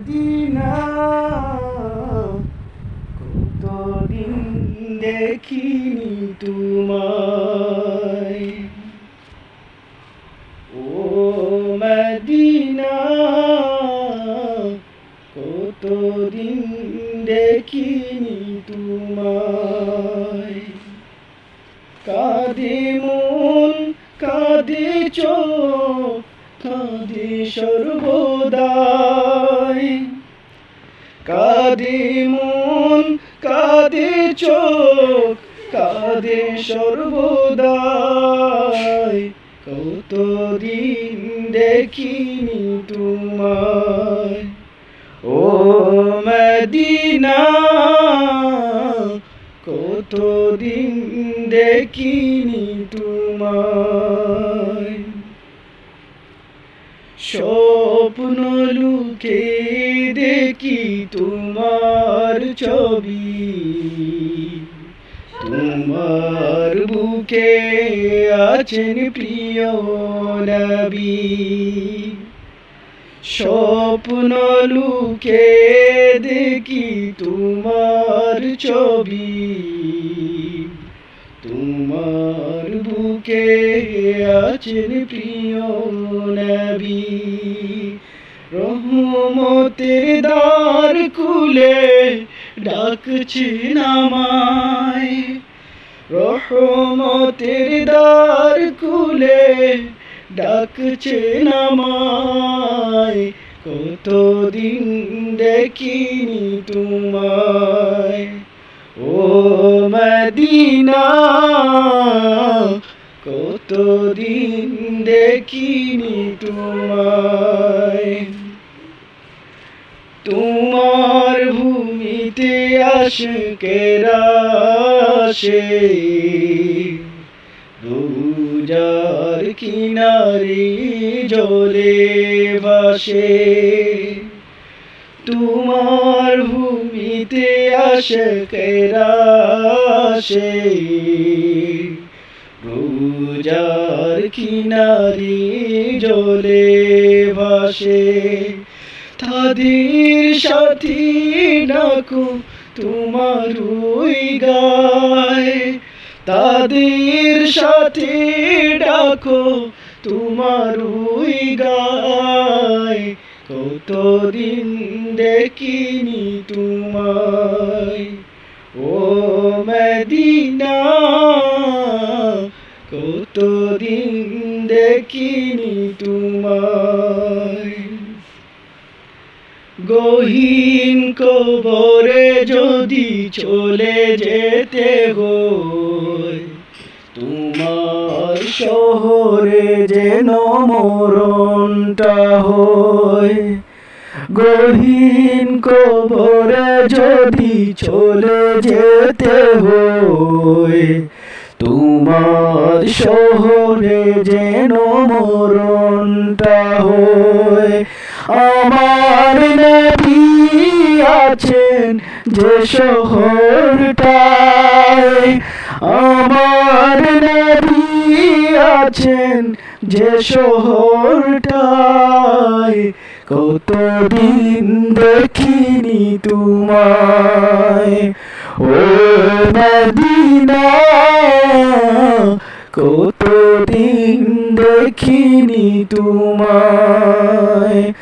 Medina কতদিন দেখিনি তোমায়। ও মদিনা, কতদিন দেখিনি তোমায়। কাঁদে মন, কাঁদে চোখ, কাঁদে সর্বদাই কাঁদে মন কাঁদে চোখ কাঁদে সর্বদাই। কতদিন দেখিনি তোমায়। ও মদিনা কতদিন দেখিনি তোমায়। স্বপ্ন লুকে দেখি তোমার ছবি। তোমার বুকে আছেন প্রিয় নবী। স্বপ্ন লুকে দেখি তোমার ছবি। তোমার বুকে আছেন প্রিয় নবী। রহমতের দ্বার খুলে ডাকছেন আমায় রহমতের দ্বার খুলে ডাকছেন আমায় কতদিন দেখিনি তোমায়। ও মদিনা, কতদিন দেখিনি তোমায়। তোমার ভূমিতে আসে কেরাসে রোজার কিনারে জলে ভাসে। তোমার ভূমিতে আসে কেরাসে রোজার কিনারি জলে ভাসে। তাদের সাথী ডাকো, তোমার গায়। তাদের সাথে ডাকো, তোমার গায়। কতদিন দেখিনি তোমায়। ও মদিনা, কতদিন দেখিনি তোমায়। গহীন কবরে যদি চলে যেতে হয়, তোমার শহরে যেন মরণটা হয়। গহীন কবরে যদি চলে যেতে হয়, তোমার শহরে যেন মরণটা হয়। আমার নবী আছেন যে শহরটায়। আমার নবী আছেন যে শহরটায়। কতদিন দেখিনি তোমায়। ও মদিনা কতদিন দেখিনি তোমায়।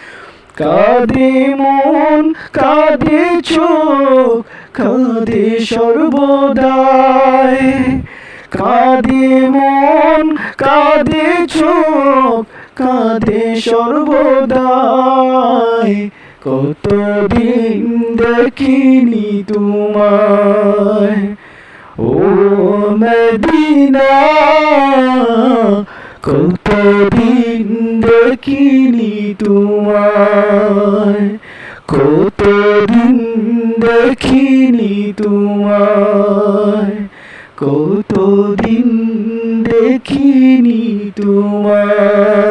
কাঁদে মন, কাঁদে চোখ, কাঁদে সর্বদাই। কাঁদে মন, কাঁদে চোখ, কাঁদে সর্বদাই। কতদিন দেখিনি তোমায়। ও মদিনা, কতদিন দেখিনি তোমায় কতদিন দেখিনি তোমার কতদিন দেখিনি তোমায়